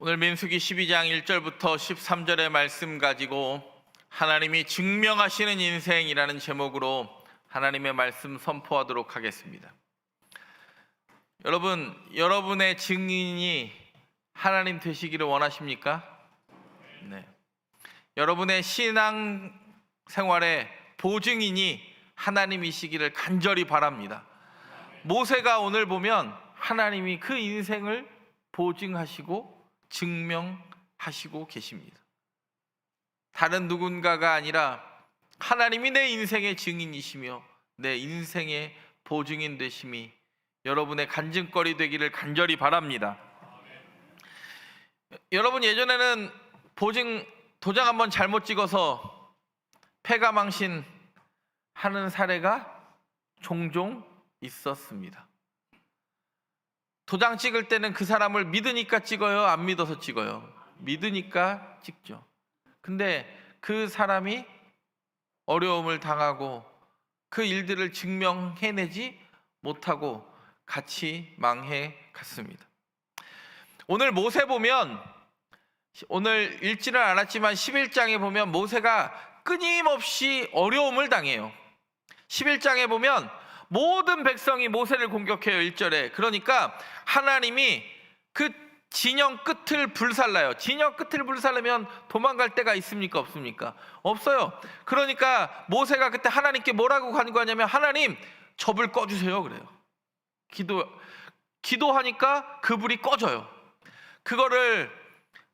오늘 민수기 12장 1절부터 13절의 말씀 가지고 하나님이 증명하시는 인생이라는 제목으로 하나님의 말씀 선포하도록 하겠습니다. 여러분, 여러분의 증인이 하나님 되시기를 원하십니까? 네. 여러분의 신앙 생활의 보증인이 하나님이시기를 간절히 바랍니다. 모세가 오늘 보면 하나님이 그 인생을 보증하시고 증명하시고 계십니다. 다른 누군가가 아니라 하나님이 내 인생의 증인이시며 내 인생의 보증인 되심이 여러분의 간증거리 되기를 간절히 바랍니다. 여러분 예전에는 보증 도장 한번 잘못 찍어서 폐가 망신 하는 사례가 종종 있었습니다. 도장 찍을 때는 그 사람을 믿으니까 찍어요, 안 믿어서 찍어요. 믿으니까 찍죠. 근데 그 사람이 어려움을 당하고 그 일들을 증명해내지 못하고 같이 망해 갔습니다. 오늘 모세 보면 오늘 읽지는 않았지만 11장에 보면 모세가 끊임없이 어려움을 당해요. 11장에 보면 모든 백성이 모세를 공격해요. 1절에. 그러니까 하나님이 그 진영 끝을 불살라요. 진영 끝을 불살르면 도망갈 데가 있습니까? 없습니까? 없어요. 그러니까 모세가 그때 하나님께 뭐라고 간구하냐면 하나님 저불 꺼주세요. 그래요. 기도 기도하니까 그 불이 꺼져요. 그거를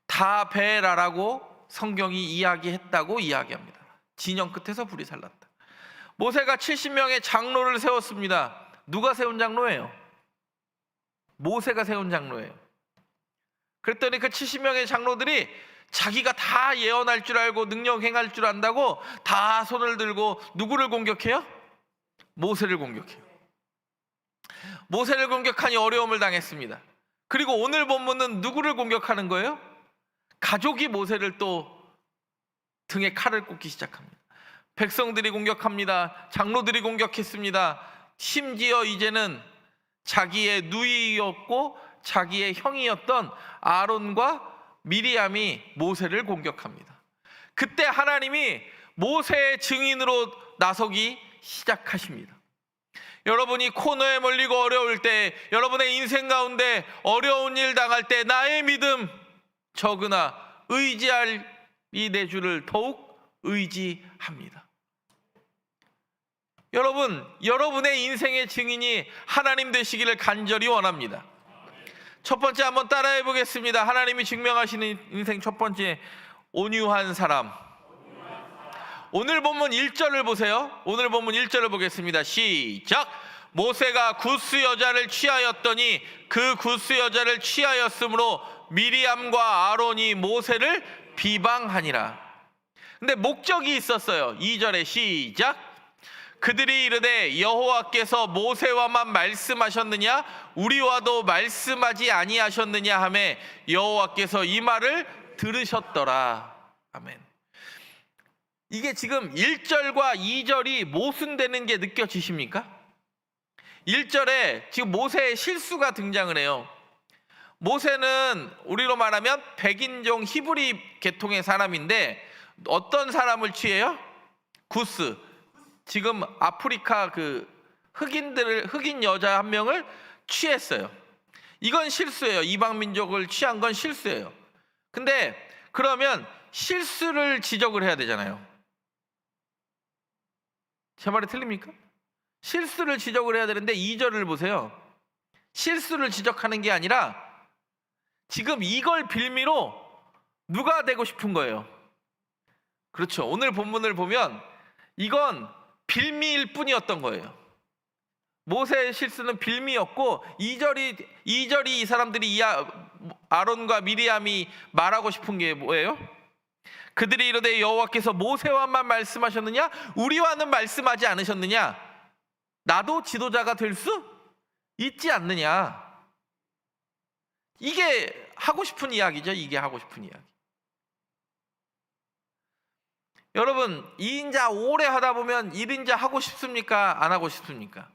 다 베라라고 성경이 이야기했다고 이야기합니다. 진영 끝에서 불이 살랐다. 모세가 70명의 장로를 세웠습니다. 누가 세운 장로예요? 모세가 세운 장로예요. 그랬더니 그 70명의 장로들이 자기가 다 예언할 줄 알고 능력 행할 줄 안다고 다 손을 들고 누구를 공격해요? 모세를 공격해요. 모세를 공격하니 어려움을 당했습니다. 그리고 오늘 본문은 누구를 공격하는 거예요? 가족이 모세를 또 등에 칼을 꽂기 시작합니다. 백성들이 공격합니다. 장로들이 공격했습니다. 심지어 이제는 자기의 누이였고 자기의 형이었던 아론과 미리암이 모세를 공격합니다. 그때 하나님이 모세의 증인으로 나서기 시작하십니다. 여러분이 코너에 몰리고 어려울 때, 여러분의 인생 가운데 어려운 일 당할 때 나의 믿음 적으나 의지할 이 내 주를 더욱 의지합니다. 여러분, 여러분의 인생의 증인이 하나님 되시기를 간절히 원합니다. 첫 번째 한번 따라해 보겠습니다. 하나님이 증명하시는 인생 첫 번째 온유한 사람. 오늘 본문 1절을 보세요. 오늘 본문 1절을 보겠습니다. 시작. 모세가 구스 여자를 취하였더니 그 구스 여자를 취하였으므로 미리암과 아론이 모세를 비방하니라. 근데 목적이 있었어요. 2절에 시작. 그들이 이르되 여호와께서 모세와만 말씀하셨느냐 우리와도 말씀하지 아니하셨느냐 하매 여호와께서 이 말을 들으셨더라. 아멘. 이게 지금 1절과 2절이 모순되는 게 느껴지십니까? 1절에 지금 모세의 실수가 등장을 해요. 모세는 우리로 말하면 백인종 히브리 계통의 사람인데 어떤 사람을 취해요? 구스. 지금 아프리카 그 흑인들을 흑인 여자 한 명을 취했어요. 이건 실수예요. 이방 민족을 취한 건 실수예요. 근데 그러면 실수를 지적을 해야 되잖아요. 제 말이 틀립니까? 실수를 지적을 해야 되는데 2절을 보세요. 실수를 지적하는 게 아니라 지금 이걸 빌미로 누가 되고 싶은 거예요. 그렇죠. 오늘 본문을 보면 이건 빌미일 뿐이었던 거예요. 모세의 실수는 빌미였고 2절이 2절이 이 사람들이 이 아- 아론과 미리암이 말하고 싶은 게 뭐예요? 그들이 이르되 여호와께서 모세와만 말씀하셨느냐? 우리와는 말씀하지 않으셨느냐? 나도 지도자가 될 수 있지 않느냐? 이게 하고 싶은 이야기죠. 이게 하고 싶은 이야기 여러분 2인자 오래 하다 보면 1인자 하고 싶습니까 안 하고 싶습니까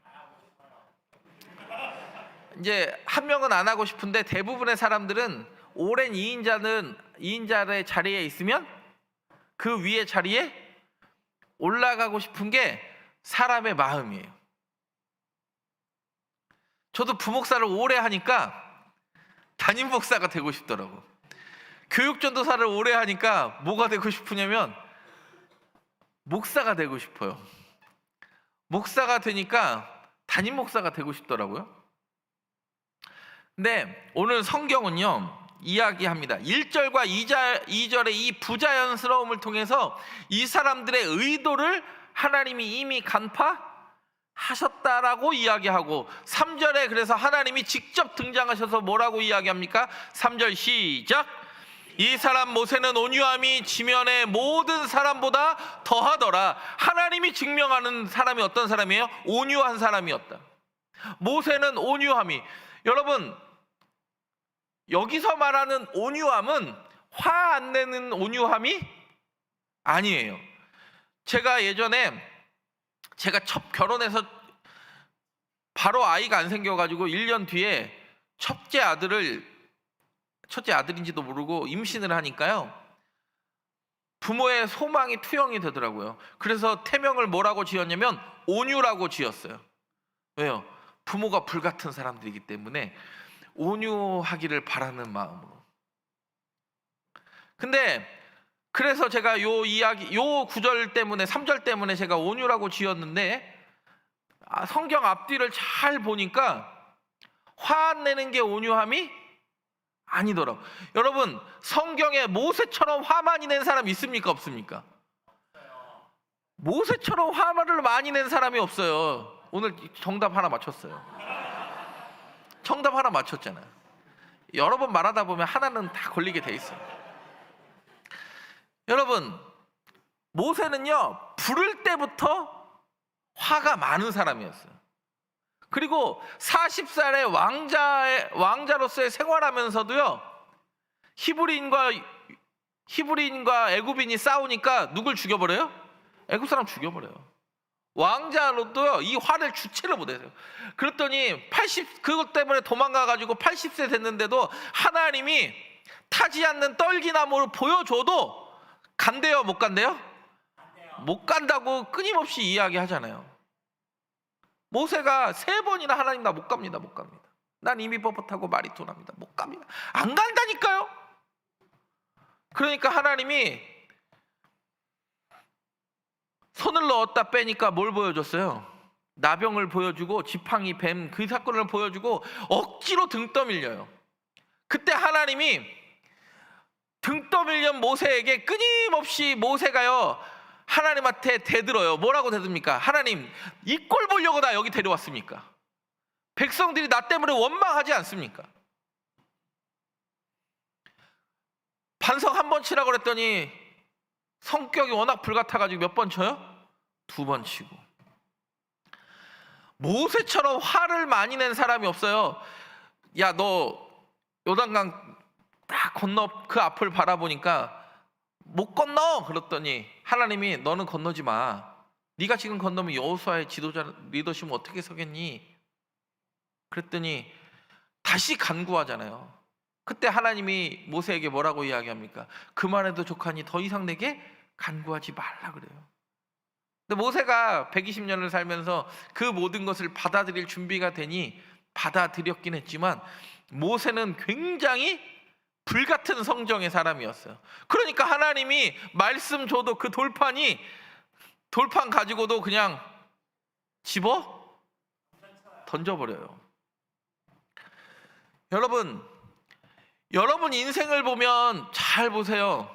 이제 한 명은 안 하고 싶은데 대부분의 사람들은 오랜 2인자는 2인자의 자리에 있으면 그 위에 자리에 올라가고 싶은 게 사람의 마음이에요. 저도 부목사를 오래 하니까 담임 목사가 되고 싶더라고. 교육 전도사를 오래 하니까 뭐가 되고 싶으냐면 목사가 되고 싶어요. 목사가 되니까 담임 목사가 되고 싶더라고요. 근데 오늘 성경은요. 이야기합니다. 1절과 2절, 2절의 이 부자연스러움을 통해서 이 사람들의 의도를 하나님이 이미 간파하셨다라고 이야기하고 3절에 그래서 하나님이 직접 등장하셔서 뭐라고 이야기합니까? 3절 시작. 이 사람 모세는 온유함이 지면의 모든 사람보다 더하더라. 하나님이 증명하는 사람이 어떤 사람이에요? 온유한 사람이었다. 모세는 온유함이 여러분 여기서 말하는 온유함은 화 안 내는 온유함이 아니에요. 제가 예전에 제가 첫 결혼해서 바로 아이가 안 생겨가지고 1년 뒤에 첫째 아들을 첫째 아들인지도 모르고 임신을 하니까요. 부모의 소망이 투영이 되더라고요. 그래서 태명을 뭐라고 지었냐면 온유라고 지었어요. 왜요? 부모가 불같은 사람들이기 때문에 온유하기를 바라는 마음으로. 근데 그래서 제가 요 이야기 요 구절 때문에 3절 때문에 제가 온유라고 지었는데 아, 성경 앞뒤를 잘 보니까 화안 내는 게 온유함이 아니더라고. 여러분 성경에 모세처럼 화 많이 낸 사람 있습니까 없습니까? 모세처럼 화를 많이 낸 사람이 없어요. 오늘 정답 하나 맞췄어요. 정답 하나 맞췄잖아요. 여러 번 말하다 보면 하나는 다 걸리게 돼 있어요. 여러분, 모세는요, 부를 때부터 화가 많은 사람이었어요. 그리고 40살의 왕자의, 왕자로서의 생활하면서도요, 히브리인과, 히브리인과 애굽인이 싸우니까 누굴 죽여 버려요? 애굽 사람 죽여 버려요. 왕자로도 이 화를 주체를 못해요. 그랬더니 80 그것 때문에 도망가 가지고 80세 됐는데도 하나님이 타지 않는 떨기나무를 보여줘도 간대요, 못 간대요? 못 간다고 끊임없이 이야기하잖아요. 모세가 세 번이나 하나님 나 못 갑니다, 못 갑니다. 난 이미 뻣뻣하고 말이 둔합니다, 못 갑니다. 안 간다니까요. 그러니까 하나님이 손을 넣었다 빼니까 뭘 보여줬어요? 나병을 보여주고 지팡이 뱀 그 사건을 보여주고 억지로 등 떠밀려요. 그때 하나님이 등 떠밀린 모세에게 끊임없이 모세가요 하나님한테 대들어요. 뭐라고 대듭니까? 하나님 이 꼴 보려고 나 여기 데려왔습니까? 백성들이 나 때문에 원망하지 않습니까? 반성 한 번 치라고 그랬더니 성격이 워낙 불같아가지고 몇 번 쳐요? 두 번 치고. 모세처럼 화를 많이 낸 사람이 없어요. 야, 너 요단강 딱 건너 그 앞을 바라보니까 못 건너 그랬더니 하나님이 너는 건너지 마. 네가 지금 건너면 여호수아의 지도자 리더십은 어떻게 서겠니? 그랬더니 다시 간구하잖아요. 그때 하나님이 모세에게 뭐라고 이야기합니까? 그만해도 족하니 더 이상 내게 간구하지 말라 그래요. 근데 모세가 120년을 살면서 그 모든 것을 받아들일 준비가 되니 받아들였긴 했지만 모세는 굉장히 불같은 성정의 사람이었어요. 그러니까 하나님이 말씀 줘도 그 돌판이 돌판 가지고도 그냥 집어 던져버려요. 여러분, 여러분 인생을 보면 잘 보세요.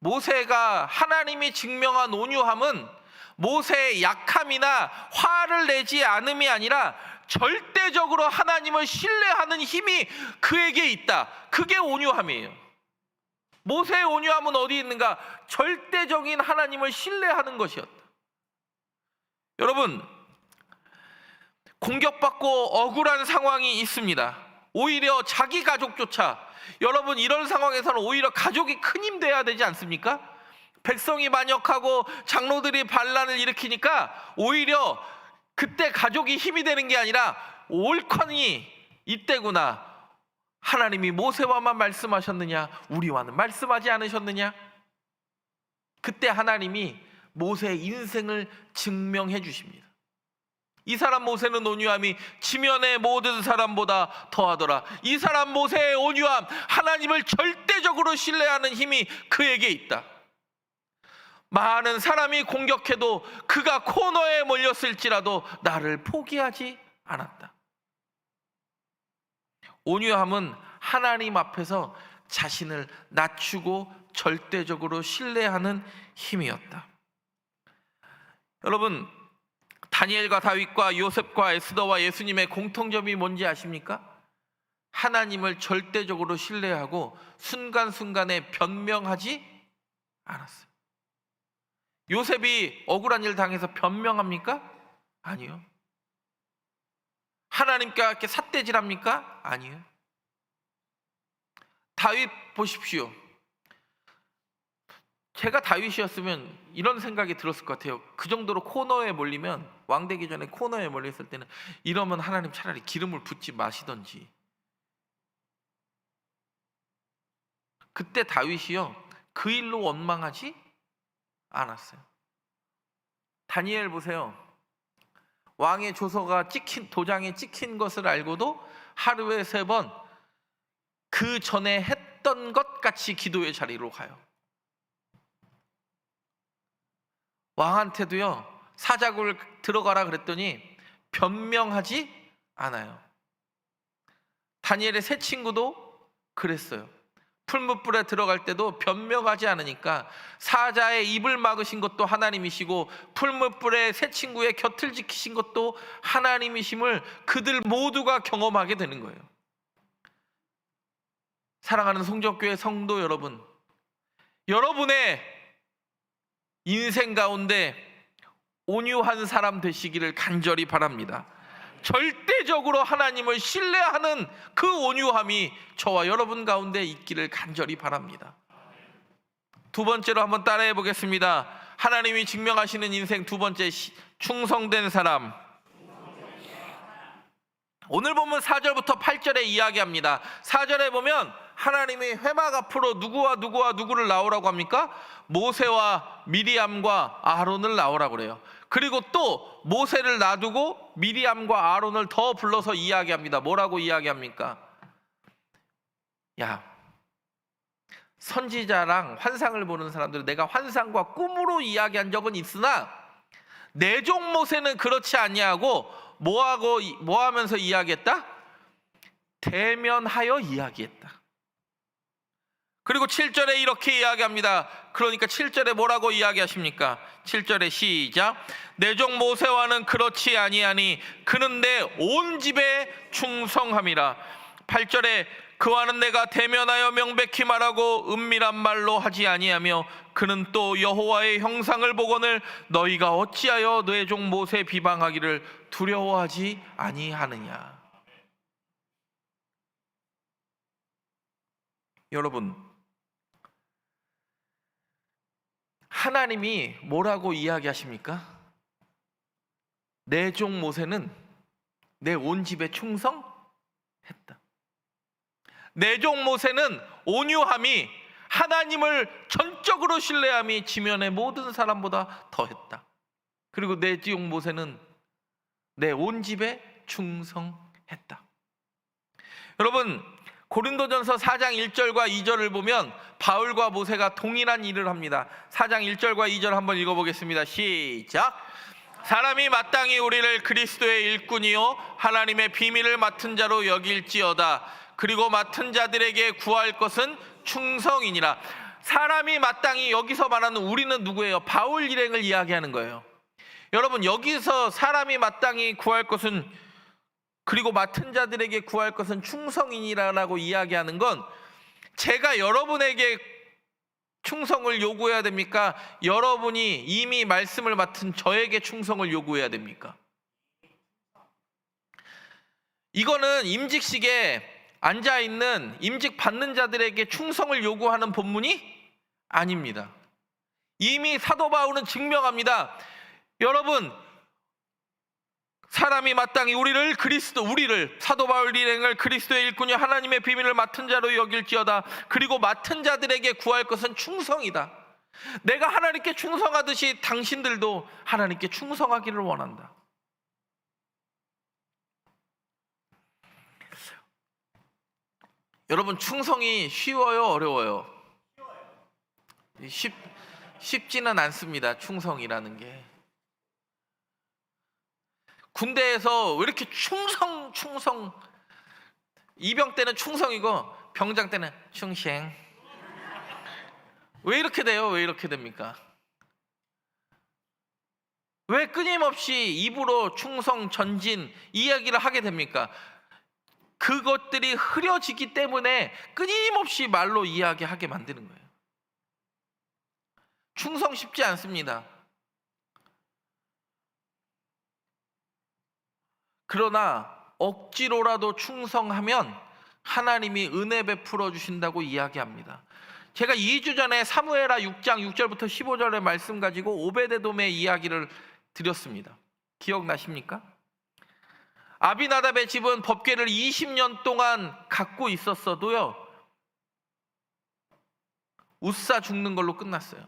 모세가 하나님이 증명한 온유함은 모세의 약함이나 화를 내지 않음이 아니라 절대적으로 하나님을 신뢰하는 힘이 그에게 있다. 그게 온유함이에요. 모세의 온유함은 어디 있는가? 절대적인 하나님을 신뢰하는 것이었다. 여러분, 공격받고 억울한 상황이 있습니다. 오히려 자기 가족조차 여러분 이런 상황에서는 오히려 가족이 큰 힘 돼야 되지 않습니까? 백성이 반역하고 장로들이 반란을 일으키니까 오히려 그때 가족이 힘이 되는 게 아니라 올컨이 이때구나 하나님이 모세와만 말씀하셨느냐? 우리와는 말씀하지 않으셨느냐? 그때 하나님이 모세의 인생을 증명해 주십니다. 이 사람 모세는 온유함이 지면의 모든 사람보다 더하더라. 이 사람 모세의 온유함, 하나님을 절대적으로 신뢰하는 힘이 그에게 있다. 많은 사람이 공격해도 그가 코너에 몰렸을지라도 나를 포기하지 않았다. 온유함은 하나님 앞에서 자신을 낮추고 절대적으로 신뢰하는 힘이었다. 여러분, 다니엘과 다윗과 요셉과 에스더와 예수님의 공통점이 뭔지 아십니까? 하나님을 절대적으로 신뢰하고 순간순간에 변명하지 않았어요. 요셉이 억울한 일 당해서 변명합니까? 아니요. 하나님께 이렇게 삿대질합니까? 아니요. 다윗 보십시오. 제가 다윗이었으면 이런 생각이 들었을 것 같아요. 그 정도로 코너에 몰리면 왕 되기 전에 코너에 몰렸을 때는 이러면 하나님 차라리 기름을 붓지 마시던지. 그때 다윗이요 그 일로 원망하지 않았어요. 다니엘 보세요. 왕의 조서가 찍힌 도장에 찍힌 것을 알고도 하루에 세 번 그 전에 했던 것 같이 기도의 자리로 가요. 왕한테도요 사자굴 들어가라 그랬더니 변명하지 않아요. 다니엘의 새 친구도 그랬어요. 풀무불에 들어갈 때도 변명하지 않으니까 사자의 입을 막으신 것도 하나님이시고 풀무불의 새 친구의 곁을 지키신 것도 하나님이심을 그들 모두가 경험하게 되는 거예요. 사랑하는 송정교회 성도 여러분, 여러분의 인생 가운데 온유한 사람 되시기를 간절히 바랍니다. 절대적으로 하나님을 신뢰하는 그 온유함이 저와 여러분 가운데 있기를 간절히 바랍니다. 두 번째로 한번 따라해 보겠습니다. 하나님이 증명하시는 인생 두 번째 시- 충성된 사람. 오늘 보면 4절부터 8절에 이야기합니다. 4절에 보면 하나님이 회막 앞으로 누구와 누구와 누구를 나오라고 합니까? 모세와 미리암과 아론을 나오라고 그래요. 그리고 또 모세를 놔두고 미리암과 아론을 더 불러서 이야기합니다. 뭐라고 이야기합니까? 야, 선지자랑 환상을 보는 사람들은 내가 환상과 꿈으로 이야기한 적은 있으나 내종 모세는 그렇지 아니하고 뭐하고 뭐하면서 이야기했다? 대면하여 이야기했다. 그리고 7절에 이렇게 이야기합니다. 그러니까 7절에 뭐라고 이야기하십니까? 7절에 시작. 내 종 모세와는 그렇지 아니하니 그는 내 온 집에 충성함이라. 8절에 그와는 내가 대면하여 명백히 말하고 은밀한 말로 하지 아니하며 그는 또 여호와의 형상을 보거늘 너희가 어찌하여 내종 모세 비방하기를 두려워하지 아니하느냐. 여러분 하나님이 뭐라고 이야기하십니까? 내 종 모세는 내 온 집에 충성했다. 내 종 모세는 온유함이 하나님을 전적으로 신뢰함이 지면의 모든 사람보다 더했다. 그리고 내 종 모세는 내 온 집에 충성했다. 여러분 고린도전서 4장 1절과 2절을 보면 바울과 모세가 동일한 일을 합니다. 4장 1절과 2절 한번 읽어보겠습니다. 시작. 사람이 마땅히 우리를 그리스도의 일꾼이요 하나님의 비밀을 맡은 자로 여길지어다. 그리고 맡은 자들에게 구할 것은 충성이니라. 사람이 마땅히 여기서 말하는 우리는 누구예요? 바울 일행을 이야기하는 거예요. 여러분 여기서 사람이 마땅히 구할 것은 그리고 맡은 자들에게 구할 것은 충성이니라라고 이야기하는 건 제가 여러분에게 충성을 요구해야 됩니까? 여러분이 이미 말씀을 맡은 저에게 충성을 요구해야 됩니까? 이거는 임직식에 앉아 있는 임직 받는 자들에게 충성을 요구하는 본문이 아닙니다. 이미 사도 바울은 증명합니다. 여러분 사람이 마땅히 우리를 그리스도 우리를 사도 바울 일행을 그리스도의 일꾼이 하나님의 비밀을 맡은 자로 여길지어다. 그리고 맡은 자들에게 구할 것은 충성이다. 내가 하나님께 충성하듯이 당신들도 하나님께 충성하기를 원한다. 여러분 충성이 쉬워요 어려워요? 쉽 쉽지는 않습니다 충성이라는 게 군대에서 왜 이렇게 충성 충성? 이병 때는 충성이고 병장 때는 충성 왜 이렇게 돼요? 왜 이렇게 됩니까? 왜 끊임없이 입으로 충성 전진 이야기를 하게 됩니까? 그것들이 흐려지기 때문에 끊임없이 말로 이야기하게 만드는 거예요. 충성 쉽지 않습니다. 그러나 억지로라도 충성하면 하나님이 은혜 베풀어 주신다고 이야기합니다. 제가 2주 전에 사무엘하 6장 6절부터 15절의 말씀 가지고 오베데돔의 이야기를 드렸습니다. 기억나십니까? 아비나답의 집은 법궤를 20년 동안 갖고 있었어도요. 우사 죽는 걸로 끝났어요.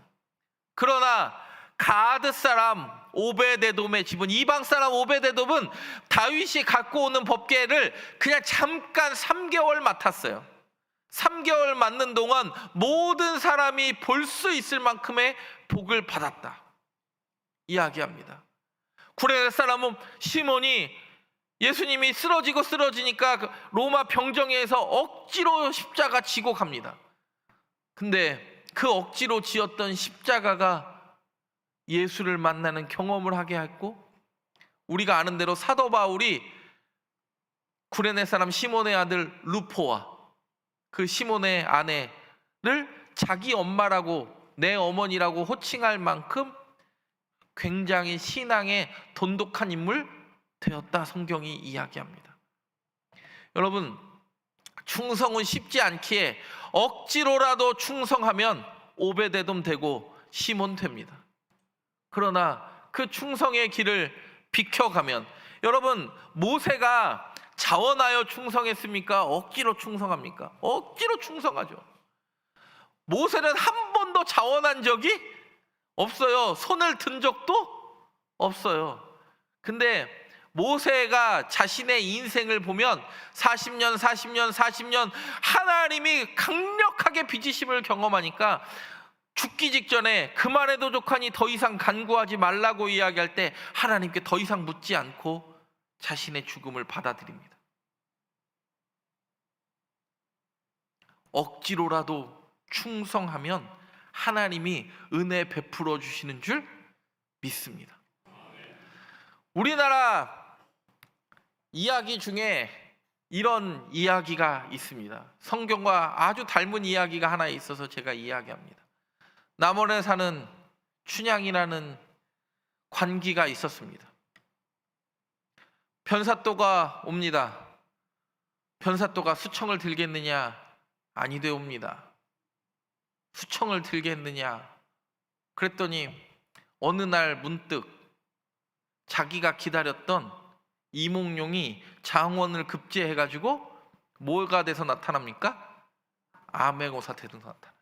그러나 가드 사람 오베데돔의 집은 이방 사람 오베데돔은 다윗이 갖고 오는 법궤를 그냥 잠깐 3개월 맡았어요. 3개월 맡는 동안 모든 사람이 볼 수 있을 만큼의 복을 받았다. 이야기합니다. 구레네 사람은 시몬이 예수님이 쓰러지고 쓰러지니까 그 로마 병정에서 억지로 십자가 지고 갑니다. 근데 그 억지로 지었던 십자가가 예수를 만나는 경험을 하게 했고 우리가 아는 대로 사도 바울이 구레네 사람 시몬의 아들 루포와 그 시몬의 아내를 자기 엄마라고 내 어머니라고 호칭할 만큼 굉장히 신앙의 돈독한 인물 되었다 성경이 이야기합니다. 여러분 충성은 쉽지 않기에 억지로라도 충성하면 오베데돔 되고 시몬 됩니다. 그러나 그 충성의 길을 비켜가면 여러분 모세가 자원하여 충성했습니까? 억지로 충성합니까? 억지로 충성하죠. 모세는 한 번도 자원한 적이 없어요. 손을 든 적도 없어요. 근데 모세가 자신의 인생을 보면 40년, 40년, 40년 하나님이 강력하게 빚으심을 경험하니까 죽기 직전에 그만해도 족하니 더 이상 간구하지 말라고 이야기할 때 하나님께 더 이상 묻지 않고 자신의 죽음을 받아들입니다. 억지로라도 충성하면 하나님이 은혜 베풀어 주시는 줄 믿습니다. 우리나라 이야기 중에 이런 이야기가 있습니다. 성경과 아주 닮은 이야기가 하나 있어서 제가 이야기합니다. 남원에 사는 춘향이라는 관기가 있었습니다. 변사또가 옵니다. 변사또가 수청을 들겠느냐? 아니되 옵니다. 수청을 들겠느냐? 그랬더니 어느 날 문득 자기가 기다렸던 이몽룡이 장원을 급제해가지고 뭐가 돼서 나타납니까? 암행어사 되서 나타나.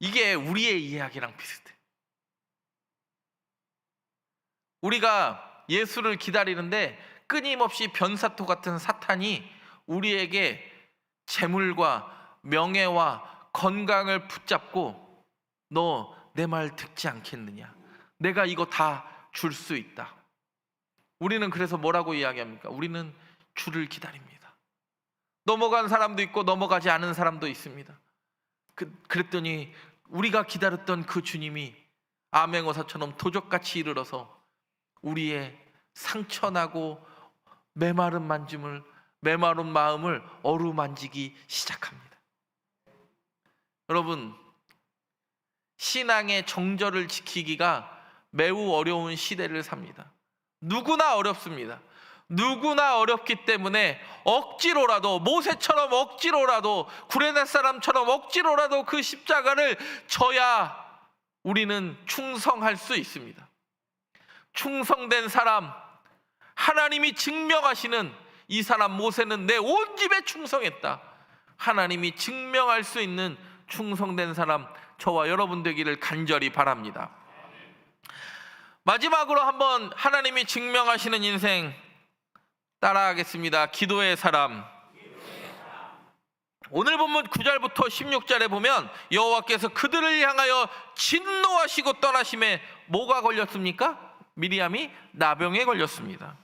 이게 우리의 이야기랑 비슷해. 우리가 예수를 기다리는데 끊임없이 변사토 같은 사탄이 우리에게 재물과 명예와 건강을 붙잡고 너 내 말 듣지 않겠느냐? 내가 이거 다 줄 수 있다. 우리는 그래서 뭐라고 이야기합니까? 우리는 주를 기다립니다. 넘어간 사람도 있고 넘어가지 않은 사람도 있습니다. 그, 그랬더니 우리가 기다렸던 그 주님이 암행어사처럼 도적같이 이르러서 우리의 상처나고 메마른 만짐을 메마른 마음을 어루만지기 시작합니다. 여러분 신앙의 정절을 지키기가 매우 어려운 시대를 삽니다. 누구나 어렵습니다. 누구나 어렵기 때문에 억지로라도 모세처럼 억지로라도 구레네 사람처럼 억지로라도 그 십자가를 져야 우리는 충성할 수 있습니다. 충성된 사람, 하나님이 증명하시는 이 사람 모세는 내 온 집에 충성했다. 하나님이 증명할 수 있는 충성된 사람 저와 여러분 되기를 간절히 바랍니다. 마지막으로 한번 하나님이 증명하시는 인생 따라하겠습니다. 기도의 사람. 오늘 본문 9절부터 16절에 보면 여호와께서 그들을 향하여 진노하시고 떠나심에 뭐가 걸렸습니까? 미리암이 나병에 걸렸습니다.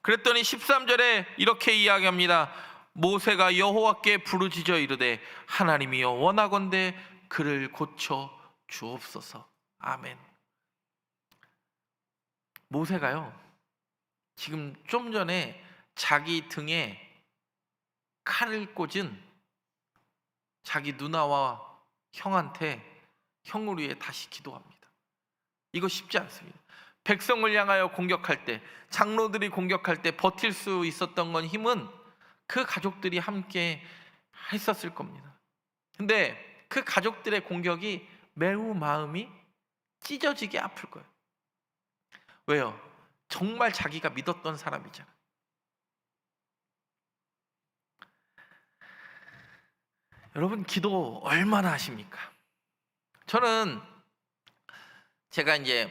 그랬더니 13절에 이렇게 이야기합니다. 모세가 여호와께 부르짖어 이르되 하나님이여 원하건대 그를 고쳐 주옵소서. 아멘. 모세가요. 지금 좀 전에 자기 등에 칼을 꽂은 자기 누나와 형한테 형을 위해 다시 기도합니다. 이거 쉽지 않습니다. 백성을 향하여 공격할 때, 장로들이 공격할 때 버틸 수 있었던 건 힘은 그 가족들이 함께 했었을 겁니다. 근데 그 가족들의 공격이 매우 마음이 찢어지게 아플 거예요. 왜요? 정말 자기가 믿었던 사람이잖아. 여러분 기도 얼마나 하십니까? 저는 제가 이제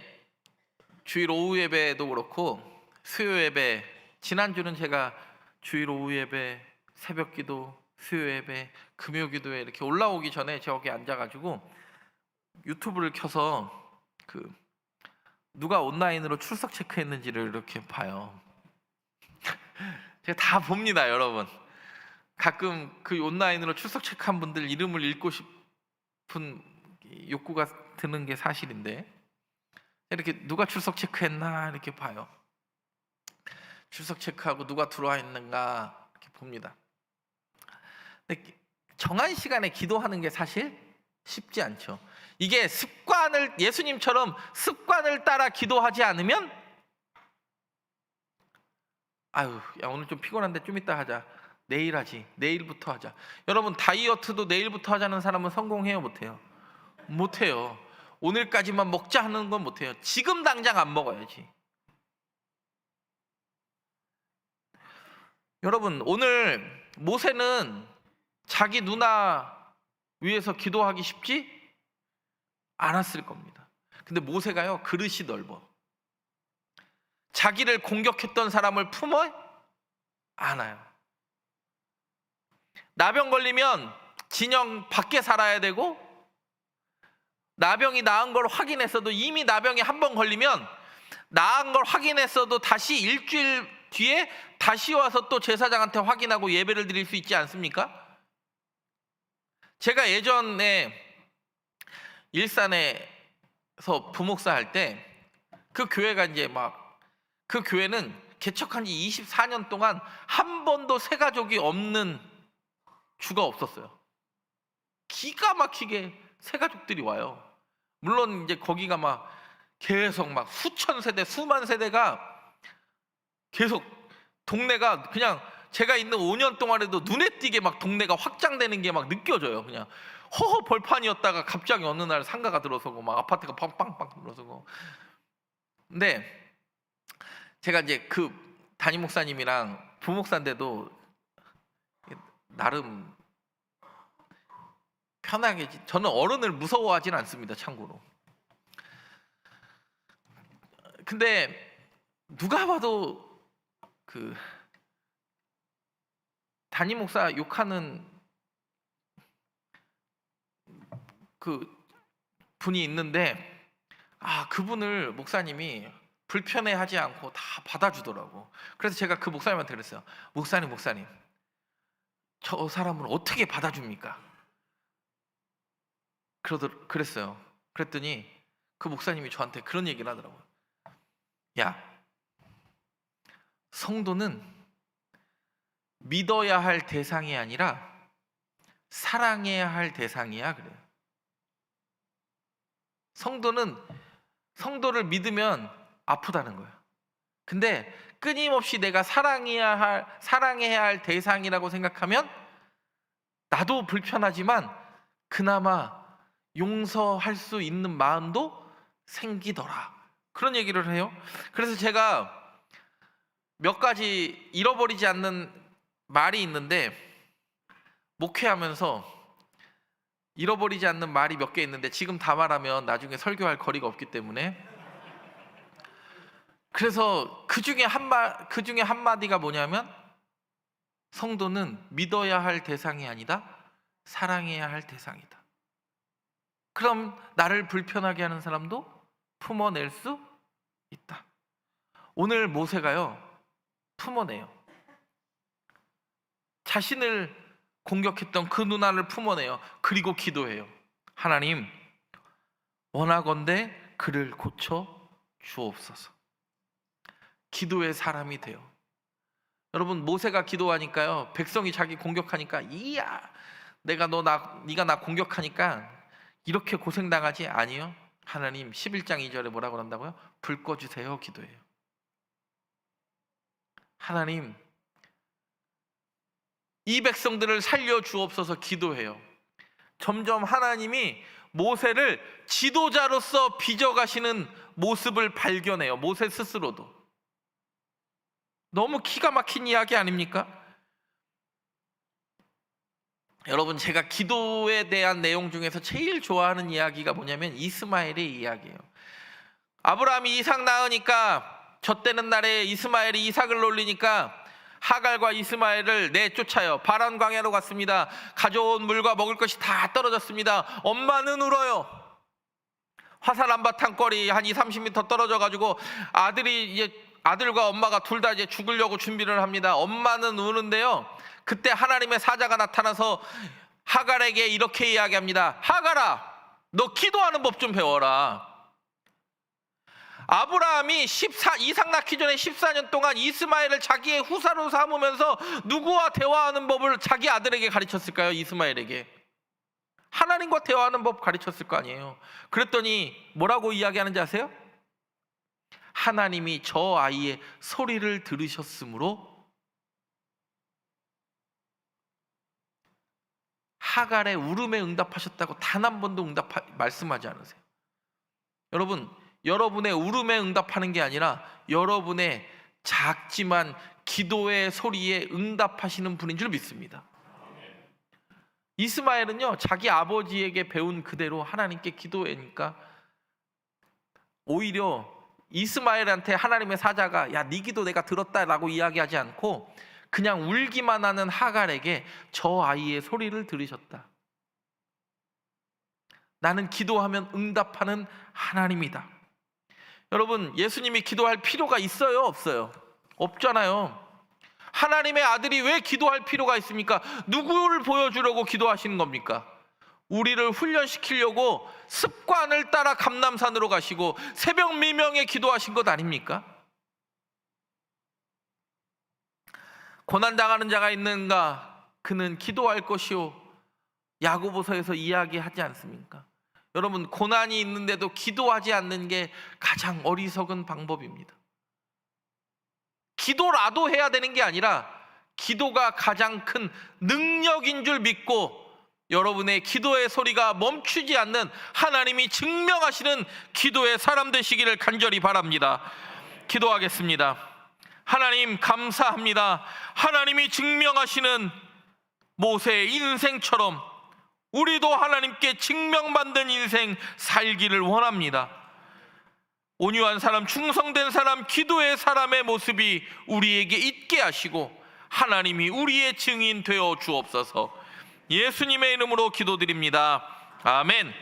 주일 오후 예배도 그렇고 수요 예배 지난주는 제가 주일 오후 예배 새벽 기도 수요 예배 금요 기도에 이렇게 올라오기 전에 저기 앉아 가지고 유튜브를 켜서 그 누가 온라인으로 출석 체크했는지를 이렇게 봐요. 제가 다 봅니다, 여러분. 가끔 그 온라인으로 출석 체크한 분들 이름을 읽고 싶은 욕구가 드는 게 사실인데 이렇게 누가 출석 체크했나 이렇게 봐요. 출석 체크하고 누가 들어와 있는가 이렇게 봅니다. 정한 시간에 기도하는 게 사실 쉽지 않죠. 이게 습관을 예수님처럼 습관을 따라 기도하지 않으면 아유, 야 오늘 좀 피곤한데 좀 이따 하자. 내일 하지. 내일부터 하자. 여러분 다이어트도 내일부터 하자는 사람은 성공해요, 못 해요? 못 해요. 오늘까지만 먹자 하는 건 못 해요. 지금 당장 안 먹어야지. 여러분 오늘 모세는 자기 누나 위해서 기도하기 쉽지 않았을 겁니다. 근데 모세가요 그릇이 넓어. 자기를 공격했던 사람을 품어 안아요. 나병 걸리면 진영 밖에 살아야 되고 나병이 나은 걸 확인했어도 이미 나병이 한 번 걸리면 나은 걸 확인했어도 다시 일주일 뒤에 다시 와서 또 제사장한테 확인하고 예배를 드릴 수 있지 않습니까? 제가 예전에 일산에서 부목사 할 때 그 교회가 이제 막 그 교회는 개척한 지 24년 동안 한 번도 새 가족이 없는 주가 없었어요. 기가 막히게 새 가족들이 와요. 물론 이제 거기가 막 계속 막 수천 세대, 수만 세대가 계속 동네가 그냥 제가 있는 5년 동안에도 눈에 띄게 막 동네가 확장되는 게 막 느껴져요. 그냥 허허 벌판이었다가 갑자기 어느 날 상가가 들어서고 막 아파트가 빵빵빵 들어서고. 근데 제가 이제 그 담임 목사님이랑 부목사인데도 나름 편하게 지- 저는 어른을 무서워하진 않습니다. 참고로. 근데 누가 봐도 그 담임 목사 욕하는 그 분이 있는데 아 그분을 목사님이 불편해하지 않고 다 받아주더라고. 그래서 제가 그 목사님한테 그랬어요. 목사님, 목사님, 저 사람을 어떻게 받아줍니까? 그러더 그랬어요. 그랬더니 그 목사님이 저한테 그런 얘기를 하더라고요. 야, 성도는 믿어야 할 대상이 아니라 사랑해야 할 대상이야 그래요. 성도는 성도를 믿으면 아프다는 거예요. 근데 끊임없이 내가 사랑해야 할 사랑해야 할 대상이라고 생각하면 나도 불편하지만 그나마 용서할 수 있는 마음도 생기더라. 그런 얘기를 해요. 그래서 제가 몇 가지 잃어버리지 않는 말이 있는데 목회하면서 잃어버리지 않는 말이 몇 개 있는데 지금 다 말하면 나중에 설교할 거리가 없기 때문에 그래서 그 중에 한말그 중에 한 마디가 뭐냐면 성도는 믿어야 할 대상이 아니다 사랑해야 할 대상이다. 그럼 나를 불편하게 하는 사람도 품어낼 수 있다. 오늘 모세가요 품어내요. 자신을 공격했던 그 누나를 품어내요. 그리고 기도해요. 하나님, 원하건대 그를 고쳐 주옵소서. 기도의 사람이 돼요. 여러분 모세가 기도하니까요. 백성이 자기 공격하니까 이야, 내가 너 나 네가 나 공격하니까 이렇게 고생 당하지 아니요. 하나님 11장 2절에 뭐라고 그런다고요? 불 꺼 주세요. 기도해요. 하나님 이 백성들을 살려 주옵소서 기도해요. 점점 하나님이 모세를 지도자로서 빚어가시는 모습을 발견해요. 모세 스스로도. 너무 기가 막힌 이야기 아닙니까? 여러분 제가 기도에 대한 내용 중에서 제일 좋아하는 이야기가 뭐냐면 이스마엘의 이야기예요. 아브라함이 이삭 낳으니까 젖되는 날에 이스마엘이 이삭을 놀리니까 하갈과 이스마엘을 내쫓아요. 바란 광야로 갔습니다. 가져온 물과 먹을 것이 다 떨어졌습니다. 엄마는 울어요. 화살 한바탕 거리 한 2, 30m 떨어져 가지고 아들이 이제 아들과 엄마가 둘 다 이제 죽으려고 준비를 합니다. 엄마는 우는데요. 그때 하나님의 사자가 나타나서 하갈에게 이렇게 이야기합니다. 하갈아, 너 기도하는 법 좀 배워라. 아브라함이 14 이삭 낳기 전에 14년 동안 이스마엘을 자기의 후사로 삼으면서 누구와 대화하는 법을 자기 아들에게 가르쳤을까요? 이스마엘에게. 하나님과 대화하는 법 가르쳤을 거 아니에요. 그랬더니 뭐라고 이야기하는지 아세요? 하나님이 저 아이의 소리를 들으셨으므로 하갈의 울음에 응답하셨다고 단 한 번도 응답 말씀하지 않으세요. 여러분, 여러분의 울음에 응답하는 게 아니라 여러분의 작지만 기도의 소리에 응답하시는 분인 줄 믿습니다. 이스마엘은요, 자기 아버지에게 배운 그대로 하나님께 기도하니까 오히려 이스마엘한테 하나님의 사자가 야, 네 기도 내가 들었다라고 이야기하지 않고 그냥 울기만 하는 하갈에게 저 아이의 소리를 들으셨다. 나는 기도하면 응답하는 하나님이다. 여러분, 예수님이 기도할 필요가 있어요, 없어요? 없잖아요. 하나님의 아들이 왜 기도할 필요가 있습니까? 누구를 보여주려고 기도하시는 겁니까? 우리를 훈련시키려고 습관을 따라 감남산으로 가시고 새벽 미명에 기도하신 것 아닙니까? 고난당하는 자가 있는가? 그는 기도할 것이요. 야고보서에서 이야기하지 않습니까? 여러분 고난이 있는데도 기도하지 않는 게 가장 어리석은 방법입니다. 기도라도 해야 되는 게 아니라 기도가 가장 큰 능력인 줄 믿고 여러분의 기도의 소리가 멈추지 않는 하나님이 증명하시는 기도의 사람 되시기를 간절히 바랍니다. 기도하겠습니다. 하나님 감사합니다. 하나님이 증명하시는 모세의 인생처럼 우리도 하나님께 증명받는 인생 살기를 원합니다. 온유한 사람, 충성된 사람, 기도의 사람의 모습이 우리에게 있게 하시고 하나님이 우리의 증인 되어 주옵소서. 예수님의 이름으로 기도드립니다. 아멘.